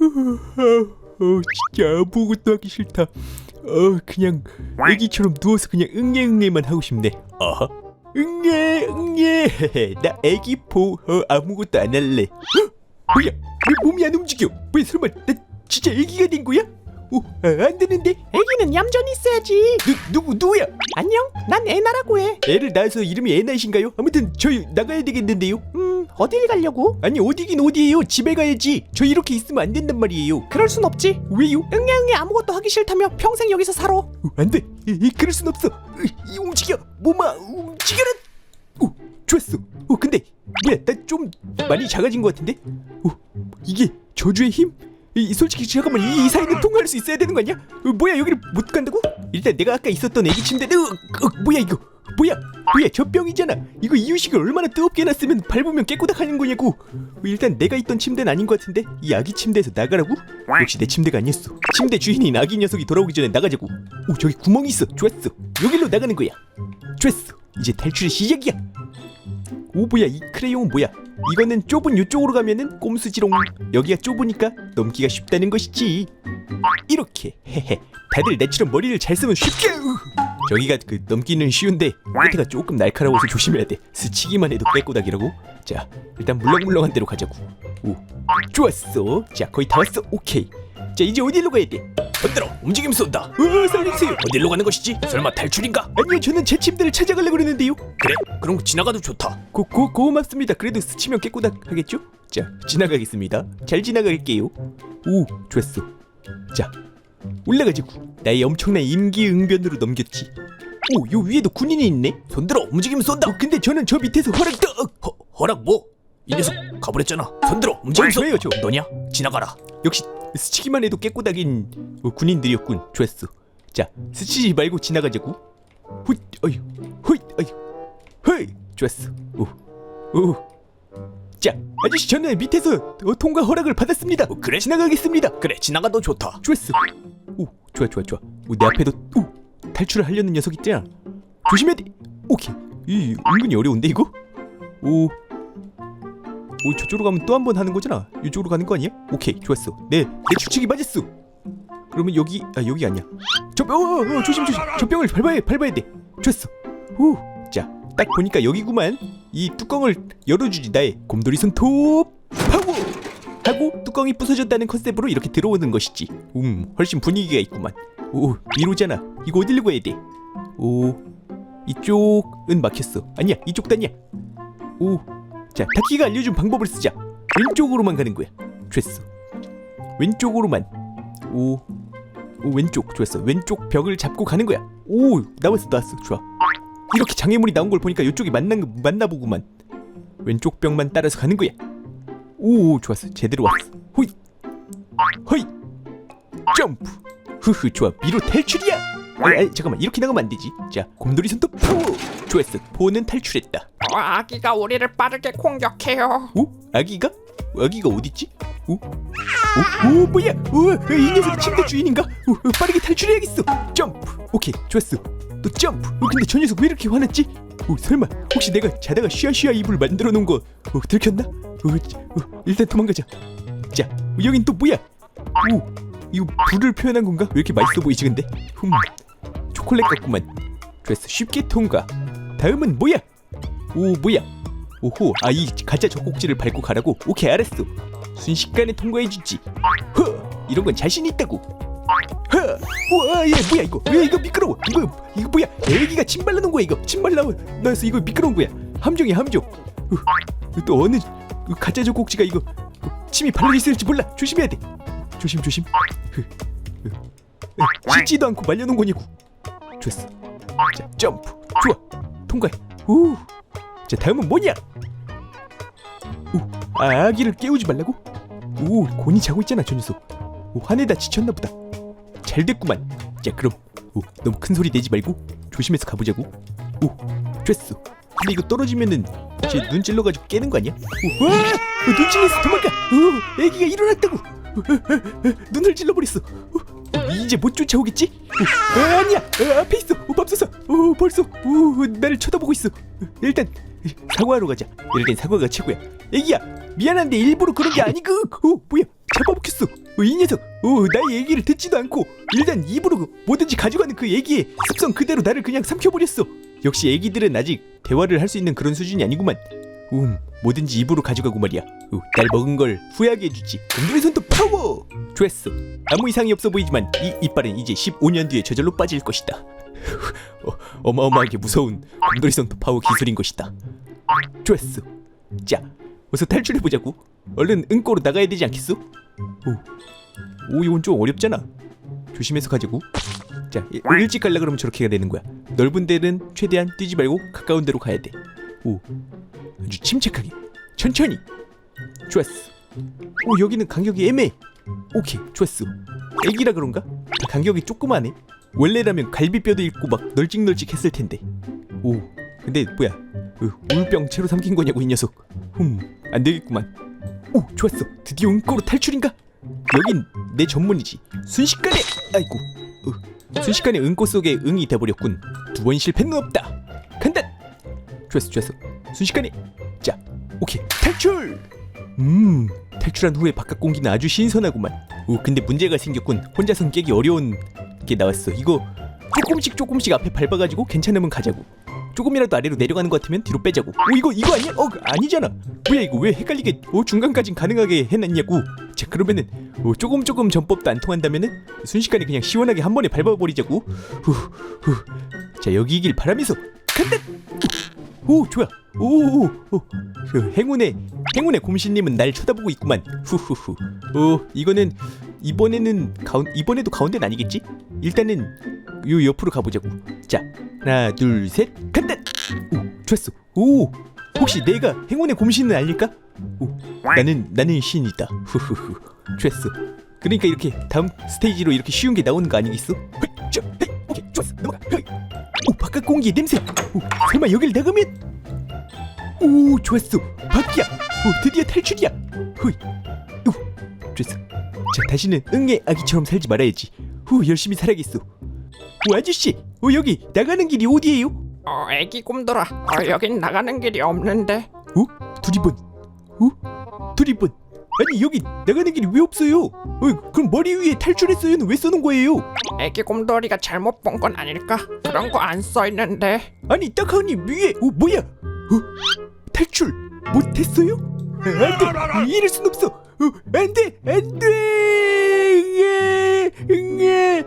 어, 진짜 아무것도 하기 싫다. 어, 그냥 애기처럼 누워서 그냥 응애응애만 하고 싶네. 어허. 응애 응애. 나 애기 포. 어, 아무것도 안 할래. 헉! 뭐야? 왜 몸이 안 움직여? 왜 설마 나 진짜 애기가 된 거야? 오, 아, 안 되는데. 애기는 얌전히 있어야지. 누 누구 누구야? 안녕, 난 애나라고 해. 애를 낳아서 이름이 애나이신가요? 아무튼 저희 나가야 되겠는데요. 음, 어딜 가려고? 아니 어디긴 어디예요? 집에 가야지. 저 이렇게 있으면 안 된단 말이에요. 그럴 순 없지. 왜요? 응애 응애 아무것도 하기 싫다며 평생 여기서 살아. 어, 안 돼. 이, 이, 그럴 순 없어. 이, 이, 움직여. 몸아, 움직여라. 오, 좋았어. 어, 근데 뭐야? 나 좀 많이 작아진 것 같은데? 어, 이게 저주의 힘? 이, 솔직히 잠깐만 이, 이 사이는 통과할 수 있어야 되는 거 아니야? 어, 뭐야 여기를 못 간다고? 일단 내가 아까 있었던 애기 침대. 으, 어, 뭐야 이거? 뭐야? 뭐야 저 병이잖아. 이거 이유식을 얼마나 뜨겁게 해놨으면 밟으면 깨꼬닥하는 거냐고. 어, 일단 내가 있던 침대는 아닌 것 같은데 이 아기 침대에서 나가라고? 역시 내 침대가 아니었어. 침대 주인인 아기 녀석이 돌아오기 전에 나가자고. 오 저기 구멍이 있어. 좋았어. 여기로 나가는 거야. 좋았어. 이제 탈출의 시작이야. 오 뭐야 이 크레용은 뭐야? 이거는 좁은 이쪽으로 가면은 꼼수지롱. 여기가 좁으니까 넘기가 쉽다는 것이지. 이렇게 헤헤. 다들 내처럼 머리를 잘 쓰면 쉽게. 으. 저기가 그 넘기는 쉬운데 끝에가 조금 날카로워서 조심해야 돼. 스치기만 해도 깨꼬닥이라고. 자 일단 물렁물렁한 대로 가자고. 오 좋았어. 자 거의 다 왔어. 오케이. 자 이제 어디로 가야 돼? 흔들어 움직임 쏜다 어 살려주세요. 어디로 가는 것이지? 설마 탈출인가? 아니요 저는 제 침대를 찾아가려고 그러는데요. 그래 그럼 지나가도 좋다 고, 고, 고맙습니다. 그래도 스치면 깨꼬닥 하겠죠? 자, 지나가겠습니다. 잘 지나갈게요. 오, 좋았어. 자, 올라가자고. 나의 엄청난 임기응변으로 넘겼지. 오, 요 위에도 군인이 있네. 손들어 움직임 쏜다 어, 근데 저는 저 밑에서 허락 떡. 허, 허락 뭐? 이 녀석 가버렸잖아 손들어 움직임 뭘쏜 줘요, 저? 너냐? 지나가라 역시 스치기만 해도 깨꼬닥인 어, 군인들이었군. 좋았어. 자, 스치지 말고 지나가자고. 훗, 어휴, 훗, 어휴, 헐, 좋았어. 오, 오. 자, 아저씨 저는 밑에서 어, 통과 허락을 받았습니다. 어, 그래? 지나가겠습니다. 그래 지나가도 좋다 좋았어. 오, 좋아, 좋아, 좋아. 오, 내 앞에도 오, 탈출을 하려는 녀석 있잖아. 조심해야 돼. 오케이. 이 은근히 어려운데 이거? 오, 오 저쪽으로 가면 또 한 번 하는 거잖아. 이쪽으로 가는 거 아니야? 오케이, 좋았어. 네, 내 추측이 맞았어. 그러면 여기 아 여기 아니야. 저 어, 어, 어, 조심 조심. 저 병을 밟아야 밟아야 돼. 좋았어. 후. 자, 딱 보니까 여기구만. 이 뚜껑을 열어주지 나의 곰돌이 손톱 파워. 뚜껑이 부서졌다는 컨셉으로 이렇게 들어오는 것이지. 음, 훨씬 분위기가 있구만. 오, 이로잖아. 이거 어디로 가야 돼? 오, 이쪽은 막혔어. 아니야, 이쪽도 아니야. 오, 자, 타키가 알려준 방법을 쓰자. 왼쪽으로만 가는 거야. 좋았어. 왼쪽으로만. 오, 오 왼쪽 좋았어. 왼쪽 벽을 잡고 가는 거야. 오, 나왔어, 나왔어. 좋아. 이렇게 장애물이 나온 걸 보니까 이쪽이 맞나 맞나 보구만. 왼쪽 벽만 따라서 가는 거야. 오 좋았어 제대로 왔어 점프. 흐흐 좋아. 미로 탈출이야. 아이, 아이, 잠깐만. 이렇게 나가면 안 되지. 자 곰돌이 손톱 파워 좋았어. 포는 탈출했다. 어, 아기가 우리를 빠르게 공격해요. 오 아기가? 아기가 어딨지? 오? 오, 오 뭐야? 오 이 녀석이 침대 주인인가? 오, 오, 빠르게 탈출해야겠어. 점프. 오케이 좋았어. 또 점프. 어, 근데 저 녀석 왜 이렇게 화났지? 오 설마. 혹시 내가 자다가 쉬아쉬아 이불 만들어 놓은 거 어, 들켰나? 어, 지- 어, 일단 도망가자. 자 여긴 또 뭐야? 오 이거 불을 표현한 건가? 왜 이렇게 맛있어 보이지 근데? 흠 초콜릿 같구만. 좋았어 쉽게 통과. 다음은 뭐야? 오 뭐야? 오호 아 이 가짜 젖꼭지를 밟고 가라고? 오케이 알았어. 순식간에 통과해주지. 허 이런 건 자신 있다고. 허 우와 얘 뭐야 이거? 왜 이거 미끄러워? 이거 이거 뭐야? 애기가 침 발라놓은 거야 이거. 침 발라 놔서 이거 미끄러운 거야. 함정이야 함정. 어, 또 어느 가짜 젖꼭지가 이거 침이 발려 있을지 몰라. 조심해야 돼 조심 조심. 씻지도 않고 말려놓은 거냐고 좋았어. 자 점프. 좋아. 통과해. 우 자 다음은 뭐냐? 오 아, 아기를 깨우지 말라고? 오 곤이 자고 있잖아 저 녀석. 오 화내다 지쳤나 보다. 잘 됐구만. 자 그럼. 오 너무 큰 소리 내지 말고 조심해서 가보자고. 오 됐어. 근데 이거 떨어지면은 제 눈 찔러가지고 깨는 거 아니야? 오, 와! 어, 눈 찔렸어 도망가! 오, 애기가 일어났다고! 어, 눈을 찔러버렸어. 어, 어, 이제 못 쫓아오겠지? 어, 어, 아니야! 어, 앞에 있어! 어, 맙소사! 어, 벌써. 어, 나를 쳐다보고 있어. 어, 일단 사과하러 가자. 땐 사과가 최고야. 애기야 미안한데 일부러 그런 게 아니고. 어 뭐야? 잡아먹혔어. 어, 어, 이 녀석. 어, 나의 얘기를 듣지도 않고 일단 입으로 뭐든지 가져가는 그 얘기의 습성 그대로 나를 그냥 삼켜버렸어. 역시 애기들은 아직 대화를 할 수 있는 그런 수준이 아니구만. 음 뭐든지 입으로 가져가고 말이야 어, 날 먹은 걸 후회하게 해주지. 곰돌이 손톱 파워! 좋았어 아무 이상이 없어 보이지만 이 이빨은 이제 15년 뒤에 저절로 빠질 것이다. 어, 어마어마하게 무서운 곰돌이 손톱 파워 기술인 것이다. 좋았어 자 어서 탈출해보자고. 얼른 응꼬로 나가야 되지 않겠어? 오, 오 이건 좀 어렵잖아. 조심해서 가자고. 자 일- 일찍 갈라 그러면 저렇게 되는 거야. 넓은 데는 최대한 뛰지 말고 가까운 데로 가야 돼오 아주 침착하게 천천히 좋았어 오 여기는 간격이 애매해. 오케이 좋았어 애기라 그런가? 간격이 조그마네. 원래라면 갈비뼈도 있고 막 널찍널찍 했을 텐데. 오 근데 뭐야? 으, 우울병 채로 삼킨 거냐고 이 녀석. 흠 안되겠구만. 오 좋았어 드디어 응꼬로 탈출인가? 여긴 내 전문이지. 순식간에 아이고. 으, 순식간에 응꼬 속에 응이 돼버렸군. 두 번 실패는 없다. 간다! 좋았어 좋았어 순식간에. 자 오케이. 탈출 음. 탈출한 후에 바깥 공기는 아주 신선하구만. 오 근데 문제가 생겼군. 혼자선 깨기 어려운 게 나왔어. 이거 조금씩 조금씩 앞에 밟아가지고 괜찮으면 가자고. 조금이라도 아래로 내려가는 것 같으면 뒤로 빼자고. 오 이거 이거 아니야? 어 아니잖아. 뭐야 이거 왜 헷갈리게 어 중간까진 가능하게 해놨냐고. 자 그러면은 어, 조금 조금 전법도 안 통한다면은 순식간에 그냥 시원하게 한 번에 밟아버리자고. 후후자 여기 길 바라면서 간다 오 좋아. 오오오 그 행운의 행운의 곰신님은 날 쳐다보고 있구만. 후후후. 어 이거는 이번에는 가운 이번에도 가운데는 아니겠지? 일단은 요 옆으로 가보자고. 자 하나 둘 셋. 간다! 오 좋았어. 오 혹시 내가 행운의 곰신은 아닐까? 오 나는 나는 신이다. 후후후. 좋았어. 그러니까 이렇게 다음 스테이지로 이렇게 쉬운 게 나오는 거 아니겠어? 헤이, 자, 헤이, 오케이 좋았어. 넘어가. 헤이. 오 바깥 공기 냄새. 오 설마 여길 나가면 오 좋았어. 밖이야. 오 드디어 탈출이야. 후이 오 좋았어. 자 다시는 응애 아기처럼 살지 말아야지. 후 열심히 살아야겠어. 오 아저씨 오 여기 나가는 길이 어디예요? 어 애기 곰돌아. 어 여긴 나가는 길이 없는데. 어? 두리번. 어? 두리번. 아니 여기 나가는 길이 왜 없어요? 어 그럼 머리 위에 탈출했어요는 왜 써놓은 거예요 애기 곰돌이가 잘못 본 건 아닐까? 그런 거 안 써 있는데. 아니 딱하니 위에 어 뭐야? 어? 탈출 못했어요? 안돼 이럴 순 없어. 어, 안돼 안돼! 응애 응애